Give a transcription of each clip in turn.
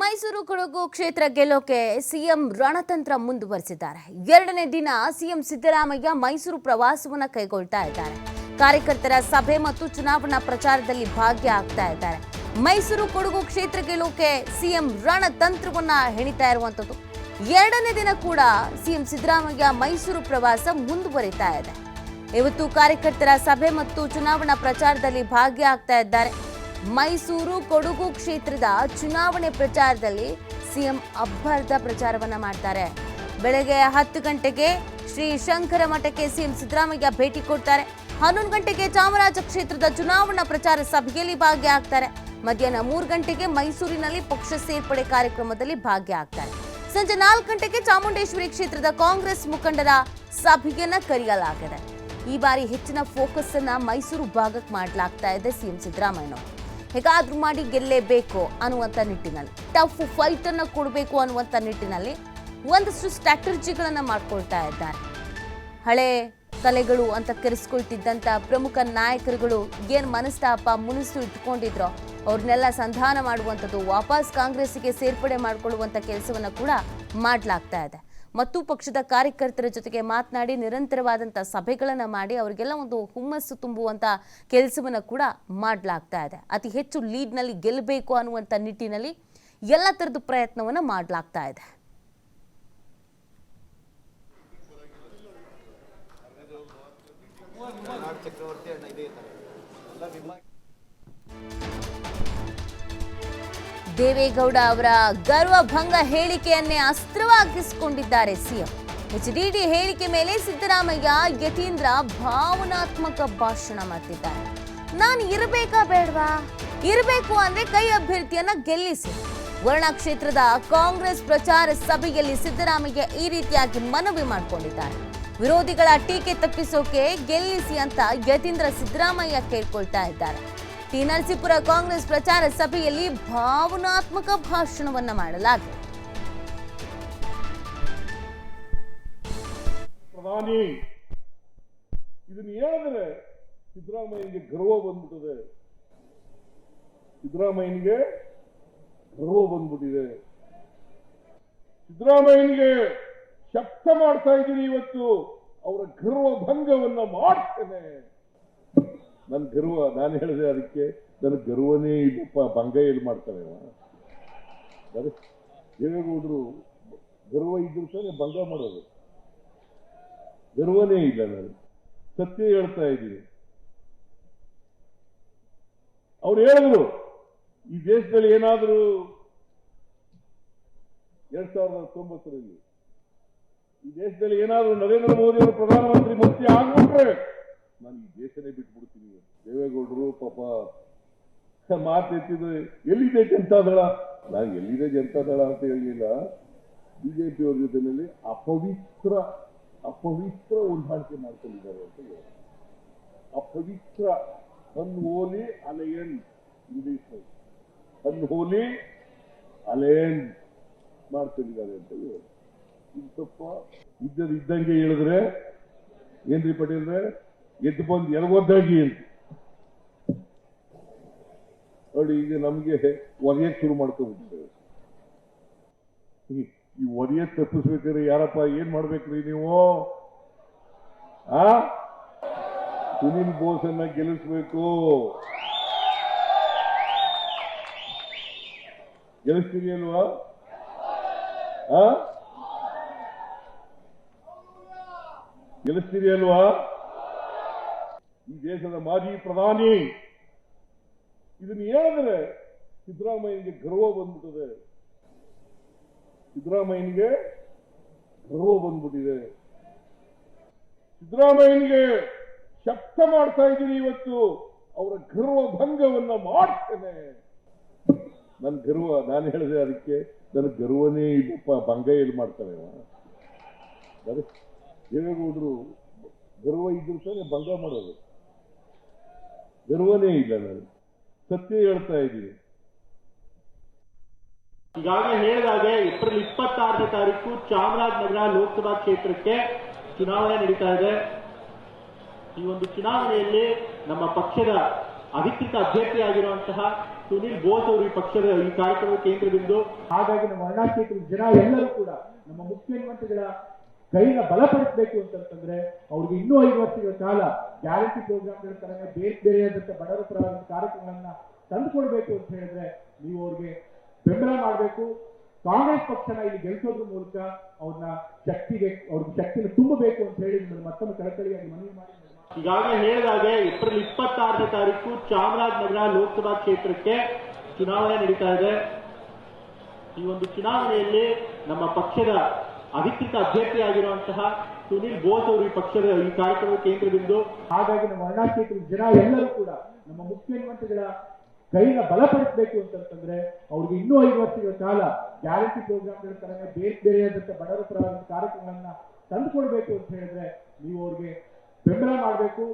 ಮೈಸೂರು ಕೊಡಗು ಕ್ಷೇತ್ರ ಗೆಲ್ಲೋಕೆ ಸಿಎಂ ರಣತಂತ್ರ ಮುಂದುವರೆಸಿದ್ದಾರೆ. ಎರಡನೇ ದಿನ ಸಿಎಂ ಸಿದ್ದರಾಮಯ್ಯ ಮೈಸೂರು ಪ್ರವಾಸವನ್ನು ಕೈಗೊಳ್ತಾ ಇದ್ದಾರೆ. ಕಾರ್ಯಕರ್ತರ ಸಭೆ ಮತ್ತು ಚುನಾವಣಾ ಪ್ರಚಾರದಲ್ಲಿ ಭಾಗ್ಯ ಆಗ್ತಾ ಇದ್ದಾರೆ. ಮೈಸೂರು ಕೊಡಗು ಕ್ಷೇತ್ರ ಗೆಲ್ಲೋಕೆ ಸಿಎಂ ರಣತಂತ್ರವನ್ನ ಹೆಣಿತಾ ಇರುವಂತದ್ದು ಎರಡನೇ ದಿನ ಕೂಡ ಸಿಎಂ ಸಿದ್ದರಾಮಯ್ಯ ಮೈಸೂರು ಪ್ರವಾಸ ಮುಂದುವರಿತಾ ಇದೆ. ಇವತ್ತು ಕಾರ್ಯಕರ್ತರ ಸಭೆ ಮತ್ತು ಚುನಾವಣಾ ಪ್ರಚಾರದಲ್ಲಿ ಭಾಗಿಯಾಗ್ತಾ ಇದ್ದಾರೆ. ಮೈಸೂರು ಕೊಡಗು ಕ್ಷೇತ್ರದ ಚುನಾವಣೆ ಪ್ರಚಾರದಲ್ಲಿ ಸಿಎಂ ಅಬ್ಬರದ ಪ್ರಚಾರವನ್ನ ಮಾಡ್ತಾರೆ. ಬೆಳಗ್ಗೆ ಹತ್ತು ಗಂಟೆಗೆ ಶ್ರೀ ಶಂಕರ ಮಠಕ್ಕೆ ಸಿಎಂ ಸಿದ್ದರಾಮಯ್ಯ ಭೇಟಿ ಕೊಡ್ತಾರೆ. ಹನ್ನೊಂದು ಗಂಟೆಗೆ ಚಾಮರಾಜ ಕ್ಷೇತ್ರದ ಚುನಾವಣಾ ಪ್ರಚಾರ ಸಭೆಯಲ್ಲಿ ಭಾಗಿಯಾಗ್ತಾರೆ ಮಧ್ಯಾಹ್ನ ಮೂರು ಗಂಟೆಗೆ ಮೈಸೂರಿನಲ್ಲಿ ಪಕ್ಷ ಸೇರ್ಪಡೆ ಕಾರ್ಯಕ್ರಮದಲ್ಲಿ ಭಾಗಿಯಾಗ್ತಾರೆ ಸಂಜೆ ನಾಲ್ಕು ಗಂಟೆಗೆ ಚಾಮುಂಡೇಶ್ವರಿ ಕ್ಷೇತ್ರದ ಕಾಂಗ್ರೆಸ್ ಮುಖಂಡರ ಸಭೆಯನ್ನ ಕರೆಯಲಾಗಿದೆ. ಈ ಬಾರಿ ಹೆಚ್ಚಿನ ಫೋಕಸ್ ಅನ್ನ ಮೈಸೂರು ಭಾಗಕ್ಕೆ ಮಾಡಲಾಗ್ತಾ ಇದೆ ಸಿಎಂ ಸಿದ್ದರಾಮಯ್ಯ ಹೇಗಾದ್ರೂ ಮಾಡಿ ಗೆಲ್ಲೇಬೇಕು ಅನ್ನುವಂಥ ನಿಟ್ಟಿನಲ್ಲಿ. ಟಫ್ ಫೈಟ್ ಅನ್ನು ಕೊಡಬೇಕು ಅನ್ನುವಂಥ ನಿಟ್ಟಿನಲ್ಲಿ ಒಂದಷ್ಟು ಸ್ಟ್ರಾಟಜಿಗಳನ್ನು ಮಾಡ್ಕೊಳ್ತಾ ಇದ್ದಾರೆ. ಹಳೆ ತಲೆಗಳು ಅಂತ ಕರೆಸ್ಕೊಳ್ತಿದ್ದಂಥ ಪ್ರಮುಖ ನಾಯಕರುಗಳು ಏನು ಮನಸ್ತಾಪ ಮುನಿಸು ಇಟ್ಕೊಂಡಿದ್ರೋ ಅವ್ರನ್ನೆಲ್ಲ ಸಂಧಾನ ಮಾಡುವಂಥದ್ದು ವಾಪಸ್ ಕಾಂಗ್ರೆಸ್ಸಿಗೆ ಸೇರ್ಪಡೆ ಮಾಡಿಕೊಳ್ಳುವಂಥ ಕೆಲಸವನ್ನು ಕೂಡ ಮಾಡಲಾಗ್ತಾ ಇದೆ. ಮತ್ತು ಪಕ್ಷದ ಕಾರ್ಯಕರ್ತರ ಜೊತೆಗೆ ಮಾತನಾಡಿ ನಿರಂತರವಾದಂಥ ಸಭೆಗಳನ್ನು ಮಾಡಿ ಅವರಿಗೆಲ್ಲ ಒಂದು ಹುಮ್ಮಸ್ಸು ತುಂಬುವಂಥ ಕೆಲಸವನ್ನು ಕೂಡ ಮಾಡಲಾಗ್ತಾ ಇದೆ. ಅತಿ ಹೆಚ್ಚು ಲೀಡ್ನಲ್ಲಿ ಗೆಲ್ಲಬೇಕು ಅನ್ನುವಂಥ ನಿಟ್ಟಿನಲ್ಲಿ ಎಲ್ಲ ಥರದ ಪ್ರಯತ್ನವನ್ನು ಮಾಡಲಾಗ್ತಾ ಇದೆ. ದೇವೇಗೌಡ ಅವರ ಗರ್ವಭಂಗ ಹೇಳಿಕೆಯನ್ನೇ ಅಸ್ತ್ರವಾಗಿಸಿಕೊಂಡಿದ್ದಾರೆ ಸಿಎಂ. ಡಿ ಹೇಳಿಕೆ ಮೇಲೆ ಸಿದ್ದರಾಮಯ್ಯ ಯತೀಂದ್ರ ಭಾವನಾತ್ಮಕ ಭಾಷಣ ಮಾಡ್ತಿದ್ದಾರೆ. ನಾನು ಇರಬೇಕಾ ಬೇಡವಾ? ಇರಬೇಕು ಅಂದ್ರೆ ಕೈ ಅಭ್ಯರ್ಥಿಯನ್ನ ಗೆಲ್ಲಿಸಿ. ವರ್ಣ ಕ್ಷೇತ್ರದ ಕಾಂಗ್ರೆಸ್ ಪ್ರಚಾರ ಸಭೆಯಲ್ಲಿ ಸಿದ್ದರಾಮಯ್ಯ ಈ ರೀತಿಯಾಗಿ ಮನವಿ ಮಾಡಿಕೊಂಡಿದ್ದಾರೆ. ವಿರೋಧಿಗಳ ಟೀಕೆ ತಪ್ಪಿಸೋಕೆ ಗೆಲ್ಲಿಸಿ ಅಂತ ಯತೀಂದ್ರ ಸಿದ್ದರಾಮಯ್ಯ ಕೇಳ್ಕೊಳ್ತಾ ಇದ್ದಾರೆ. ಟಿ ನರಸೀಪುರ ಕಾಂಗ್ರೆಸ್ ಪ್ರಚಾರ ಸಭೆಯಲ್ಲಿ ಭಾವನಾತ್ಮಕ ಭಾಷಣವನ್ನ ಮಾಡಲಾಗಿದೆ. ಪ್ರಧಾನಿ, ಇದನ್ನ ಹೇಳಿದ್ರೆ ಸಿದ್ದರಾಮಯ್ಯನಿಗೆ ಗರ್ವ ಬಂದ್ಬಿಟ್ಟಿದೆ. ಸಿದ್ದರಾಮಯ್ಯನಿಗೆ ಗರ್ವ ಬಂದ್ಬಿಟ್ಟಿದೆ. ಸಿದ್ದರಾಮಯ್ಯನಿಗೆ ಶಕ್ತ ಮಾಡ್ತಾ ಇದ್ದೀನಿ ಇವತ್ತು. ಅವರ ಗರ್ವ ಭಂಗವನ್ನ ಮಾಡ್ತೇನೆ. ನನ್ನ ಗರ್ವ, ನಾನು ಹೇಳಿದೆ ಅದಕ್ಕೆ ನನ್ನ ಗರ್ವನೇ ಇದಪ್ಪ ಭಂಗ ಇದು ಮಾಡ್ತಾನೆ? ಅದೇ ದೇವೇಗೌಡರು ಗರ್ವ ಇದ್ರು ತಾನೇ ಭಂಗ ಮಾಡೋದು. ಗರ್ವನೇ ಇಲ್ಲ ನಾನು ಸತ್ಯ ಹೇಳ್ತಾ ಇದ್ದೀನಿ. ಅವ್ರು ಹೇಳಿದ್ರು, ಈ ದೇಶದಲ್ಲಿ ಏನಾದರೂ ಎರಡ್ ಸಾವಿರದ ಹತ್ತೊಂಬತ್ತರಲ್ಲಿ, ಈ ದೇಶದಲ್ಲಿ ಏನಾದರೂ ನರೇಂದ್ರ ಮೋದಿ ಅವರು ಪ್ರಧಾನಮಂತ್ರಿ ಮಂತ್ರಿ ಆಗ್ಬಿಟ್ರೆ ನಾನು ಈ ದೇಶನೇ ಬಿಟ್ಬಿಡ್ತೀನಿ. ದೇವೇಗೌಡರು ಪಾಪ ಮಾತೆತ್ತಿದ್ರೆ ಎಲ್ಲಿದೆ ಜನತಾದಳ? ನಾನು ಎಲ್ಲಿದೆ ಜನತಾದಳ ಅಂತ ಹೇಳಲಿಲ್ಲ ಬಿಜೆಪಿ ಅವ್ರ ಜೊತೆನಲ್ಲಿ ಅಪವಿತ್ರ ಅಪವಿತ್ರ ಹೊಂದಾಣಿಕೆ ಮಾಡ್ಕೊಂಡಿದ್ದಾರೆ ಅಂತ ಹೇಳಿ ಅಪವಿತ್ರ ಅನ್ಹೋಲಿ ಅಲಯನ್, ಇಂಗ್ಲಿಷ್ ಅನ್ಹೋಲಿ ಅಲೆಯನ್ ಮಾಡ್ಕೊಂಡಿದ್ದಾರೆ ಅಂತ ಹೇಳಿ ಇದು ಇದ್ದಂಗೆ ಹೇಳಿದ್ರೆ ಏನ್ರಿ ಪಟೇಲ್ರೆ? ಎದ್ದು ಬಂದು ಎಲವದ್ದಾಗಿ ಅಂತ. ನೋಡಿ, ಈಗ ನಮಗೆ ಒರೆಯಕ್ಕೆ ಶುರು ಮಾಡ್ಕೊಂಡ್ಬಿಟ್ಟಿದ್ದಾರೆ ಈ- ತಪ್ಪಿಸ್ಬೇಕ್ರಿ ತಪ್ಪಿಸ್ಬೇಕಾದ್ರೆ ಯಾರಪ್ಪ, ಏನ್ ಮಾಡ್ಬೇಕ್ರಿ ನೀವು? ಆ? ಸುನಿಲ್ ಬೋಸನ್ನ ಗೆಲ್ಲಿಸ್ಬೇಕು. ಗೆಲ್ಲಿಸ್ತೀರಿ ಅಲ್ವಾ? ಗೆಲ್ಲಿಸ್ತೀರಿ ಅಲ್ವಾ? ಈ ದೇಶದ ಮಾಜಿ ಪ್ರಧಾನಿ. ಇದನ್ನ ಹೇಳಿದ್ರೆ ಸಿದ್ದರಾಮಯ್ಯನಿಗೆ ಗರ್ವ ಬಂದ್ಬಿಟ್ಟಿದೆ? ಸಿದ್ದರಾಮಯ್ಯನಿಗೆ ಗರ್ವ ಬಂದ್ಬಿಟ್ಟಿದೆ. ಸಿದ್ದರಾಮಯ್ಯನಿಗೆ ಶಕ್ತ ಮಾಡ್ತಾ ಇದ್ದೀನಿ ಇವತ್ತು. ಅವರ ಗರ್ವ ಭಂಗವನ್ನ ಮಾಡ್ತೇನೆ. ನನ್ನ ಗರ್ವ, ನಾನು ಹೇಳಿದೆ ಅದಕ್ಕೆ ನನ್ನ ಗರ್ವನೇ ಇದಪ್ಪ ಭಂಗ ಎಲ್ಲಿ ಮಾಡ್ತಾನೆ ದೇವೇಗೌಡರು ಗರ್ವ ಇದ್ರು ತಾನೇ ಭಂಗ ಮಾಡೋದು. ಗರ್ವನೇ ಇಲ್ಲ ನಾನು. ಸತ್ಯ ಹೇಳ್ತಾ ಇದ್ದೀನಿ. ಈಗಾಗಲೇ ಹೇಳಿದಾಗೆ ಏಪ್ರಿಲ್ ಇಪ್ಪತ್ತಾರನೇ ತಾರೀಕು ಚಾಮರಾಜನಗರ ಲೋಕಸಭಾ ಕ್ಷೇತ್ರಕ್ಕೆ ಚುನಾವಣೆ ನಡೀತಾ ಇದೆ. ಈ ಒಂದು ಚುನಾವಣೆಯಲ್ಲಿ ನಮ್ಮ ಪಕ್ಷದ ಅಧಿಕೃತ ಅಭ್ಯರ್ಥಿಯಾಗಿರುವಂತಹ ಸುನಿಲ್ ಬೋಸ್ ಅವರು ಈ ಪಕ್ಷದ ಈ ಕಾರ್ಯಕ್ರಮದ ಕೇಂದ್ರ ಬಿಂದು ಹಾಗಾಗಿ ನಮ್ಮ ಅರುಣಾಚಲ ಕ್ಷೇತ್ರದ ಜನ ಎಲ್ಲರೂ ಕೂಡ ನಮ್ಮ ಮುಖ್ಯಮಂತ್ರಿಗಳ ಕೈನ ಬಲಪಡಿಸಬೇಕು ಅಂತಂತಂದ್ರೆ ಅವ್ರಿಗೆ ಇನ್ನೂ ಐದು ವರ್ಷಗಳ ಕಾಲ ಗ್ಯಾರಂಟಿ ಪ್ರೋಗ್ರಾಮ್ಗಳ ತರನೇ ಬೇರೆ ಬೇರೆಯಾದಂತ ಬಡವರ ಪರವಾದ ಕಾರ್ಯಕ್ರಮಗಳನ್ನ ತಂದುಕೊಡ್ಬೇಕು ಅಂತ ಹೇಳಿದ್ರೆ ನೀವು ಅವ್ರಿಗೆ ಬೆಂಬಲ ಮಾಡಬೇಕು. ಕಾಂಗ್ರೆಸ್ ಪಕ್ಷನ ಇಲ್ಲಿ ಗೆಲ್ಸೋದ್ರ ಮೂಲಕ ಅವ್ರನ್ನ ಶಕ್ತಿಗೆ, ಅವ್ರಿಗೆ ಶಕ್ತಿನ ತುಂಬಬೇಕು ಅಂತ ಹೇಳಿ ನಿಮ್ಮನ್ನು ಮತ್ತೊಮ್ಮೆ ಕಳಕಳಿಯಾಗಿ ಮನವಿ ಮಾಡಿ ಈಗಾಗಲೇ ಹೇಳಿದಾಗೆ ಏಪ್ರಿಲ್ ಇಪ್ಪತ್ತಾರನೇ ತಾರೀಕು ಚಾಮರಾಜನಗರ ಲೋಕಸಭಾ ಕ್ಷೇತ್ರಕ್ಕೆ ಚುನಾವಣೆ ನಡೀತಾ ಇದೆ. ಈ ಒಂದು ಚುನಾವಣೆಯಲ್ಲಿ ನಮ್ಮ ಪಕ್ಷದ ಅಧಿಕೃತ ಅಭ್ಯರ್ಥಿಯಾಗಿರುವಂತಹ ಸುನಿಲ್ ಬೋಸ್ ಅವರು ಈ ಪಕ್ಷದ ಈ ಕಾರ್ಯಕ್ರಮ ಕೇಂದ್ರ ಬಿಂದು ಹಾಗಾಗಿ ನಮ್ಮ ಅರುಣಾ ಕ್ಷೇತ್ರದ ಜನ ಎಲ್ಲರೂ ಕೂಡ ನಮ್ಮ ಮುಖ್ಯಮಂತ್ರಿಗಳ ಕೈನ ಬಲಪಡಿಸಬೇಕು ಅಂತಂತಂದ್ರೆ ಅವ್ರಿಗೆ ಇನ್ನೂ ಐದು ವರ್ಷಗಳ ಕಾಲ ಗ್ಯಾರಂಟಿ ಪ್ರೋಗ್ರಾಮ್ಗಳ ತರನೇ ಬೇರೆ ಬೇರೆಯಾದಂತ ಬಡವರ ಪರವಾದ ಕಾರ್ಯಕ್ರಮಗಳನ್ನ ತಂದುಕೊಡ್ಬೇಕು ಅಂತ ಹೇಳಿದ್ರೆ ನೀವು ಅವ್ರಿಗೆ ಬೆಂಬಲ ಮಾಡಬೇಕು.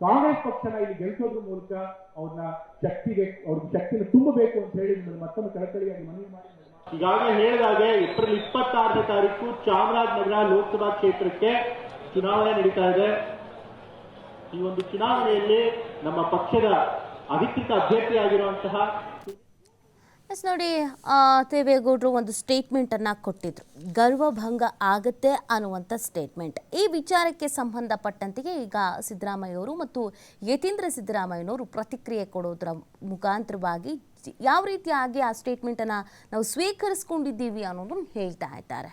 ಕಾಂಗ್ರೆಸ್ ಪಕ್ಷನ ಇಲ್ಲಿ ಗೆಲ್ಸೋದ್ರ ಮೂಲಕ ಅವ್ರನ್ನ ಶಕ್ತಿಗೆ, ಅವ್ರಿಗೆ ಶಕ್ತಿನ ತುಂಬಬೇಕು ಅಂತ ಹೇಳಿ ಮತ್ತೊಮ್ಮೆ ಕಳಕಳಿಯಾಗಿ ಮನವಿ ಮಾಡಿ. ಈಗಾಗಲೇ ಹೇಳಿದಾಗೆ ಏಪ್ರಿಲ್ ಇಪ್ಪತ್ತಾರನೇ ತಾರೀಕು ಚಾಮರಾಜನಗರ ಲೋಕಸಭಾ ಕ್ಷೇತ್ರಕ್ಕೆ ಚುನಾವಣೆ ನಡೀತಾ ಇದೆ. ಈ ಒಂದು ಚುನಾವಣೆಯಲ್ಲಿ ನಮ್ಮ ಪಕ್ಷದ ಅಧಿಕೃತ ಅಭ್ಯರ್ಥಿಯಾಗಿರುವಂತಹ ಎಸ್ ನೋಡಿ ದೇವೇಗೌಡರು ಒಂದು ಸ್ಟೇಟ್ಮೆಂಟನ್ನು ಕೊಟ್ಟಿದ್ರು. ಗರ್ವಭಂಗ ಆಗತ್ತೆ ಅನ್ನುವಂಥ ಸ್ಟೇಟ್ಮೆಂಟ್ ಈ ವಿಚಾರಕ್ಕೆ ಸಂಬಂಧಪಟ್ಟಂತೆಯೇ ಈಗ ಸಿದ್ದರಾಮಯ್ಯವರು ಮತ್ತು ಯತೀಂದ್ರ ಸಿದ್ದರಾಮಯ್ಯನವರು ಪ್ರತಿಕ್ರಿಯೆ ಕೊಡೋದ್ರ ಮುಖಾಂತರವಾಗಿ ಯಾವ ರೀತಿಯಾಗಿ ಆ ಸ್ಟೇಟ್ಮೆಂಟನ್ನು ನಾವು ಸ್ವೀಕರಿಸ್ಕೊಂಡಿದ್ದೀವಿ ಅನ್ನೋದನ್ನು ಹೇಳ್ತಾ ಇದ್ದಾರೆ.